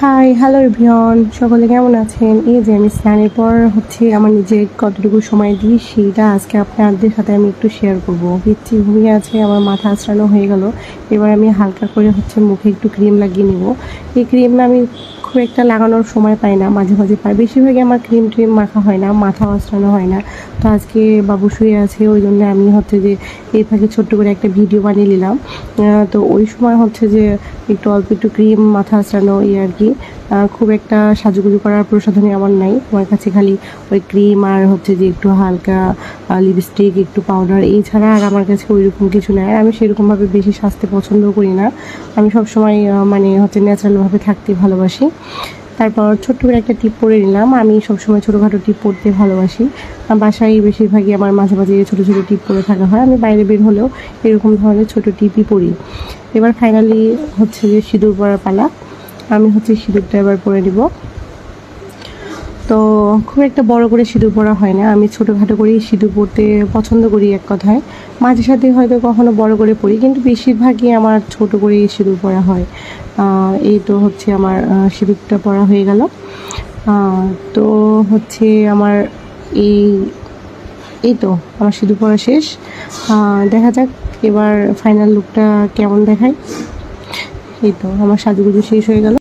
Hi hello ভিয়ন সকলে কেমন আছেন? এই যে আমি স্নানের পর হচ্ছে আমার নিজের কতটুকু সময় দিই, সেইটা আজকে আপনাদের সাথে আমি একটু শেয়ার করব। পিচ্ছি ঘুমিয়ে আছে আমার মাথা আঁচড়ানো হয়ে গেল। এবার আমি হালকা করে হচ্ছে মুখে একটু ক্রিম লাগিয়ে নিব। এই ক্রিম আমি খুব একটা লাগানোর সময় পাই না, মাঝে মাঝে পাই। বেশিরভাগই আমার ক্রিম ট্রিম মাখা হয় না, মাথা অস্ট্রানো হয় না। তো আজকে বাবু শুয়ে আছে, ওই জন্য আমি হচ্ছে যে এই ফাঁকে ছোট্ট করে একটা ভিডিও বানিয়ে নিলাম। তো ওই সময় হচ্ছে যে একটু অল্প একটু ক্রিম মাথা আঁচড়ানো এই আর কি। খুব একটা সাজুগুজু করার প্রসাধনী আমার নাই। আমার কাছে খালি ওই ক্রিম আর হচ্ছে যে একটু হালকা লিপস্টিক একটু পাউডার এই ছাড়া আর আমার কাছে ওইরকম কিছু নেই। আমি সেরকমভাবে বেশি সাজতে পছন্দও করি না। আমি সবসময় মানে হচ্ছে ন্যাচারালভাবে থাকতে ভালোবাসি। তারপর ছোট্ট করে একটা টিপ পরে নিলাম। আমি সবসময় ছোটোখাটো টিপ পরতে ভালোবাসি। বাসায় বেশিরভাগই আমার মাঝে মাঝে ছোটো ছোটো টিপ পরে থাকা হয়। আমি বাইরে বের হলেও এরকম ধরনের ছোটো টিপই পরি এবার ফাইনালি হচ্ছে যে সিঁদুর পরার পালা। আমি হচ্ছে সিঁদুরটা এবার পরে নিব। তো খুব একটা বড় করে সিঁদুর পরা হয় না। আমি ছোটোখাটো করেই সিঁদুর পরতে পছন্দ করি এক কথায়। মাঝে সাথে হয়তো কখনো বড় করে পরি, কিন্তু বেশিরভাগই আমার ছোট করেই সিঁদুর পরা হয়। এই তো হচ্ছে আমার সিঁদুরটা পরা হয়ে গেল। তো হচ্ছে আমার এই এই তো আমার সিঁদুর পরা শেষ। দেখা যাক এবার ফাইনাল লুকটা কেমন দেখায়। এই তো আমার সাজুগুজু শেষ হয়ে গেল।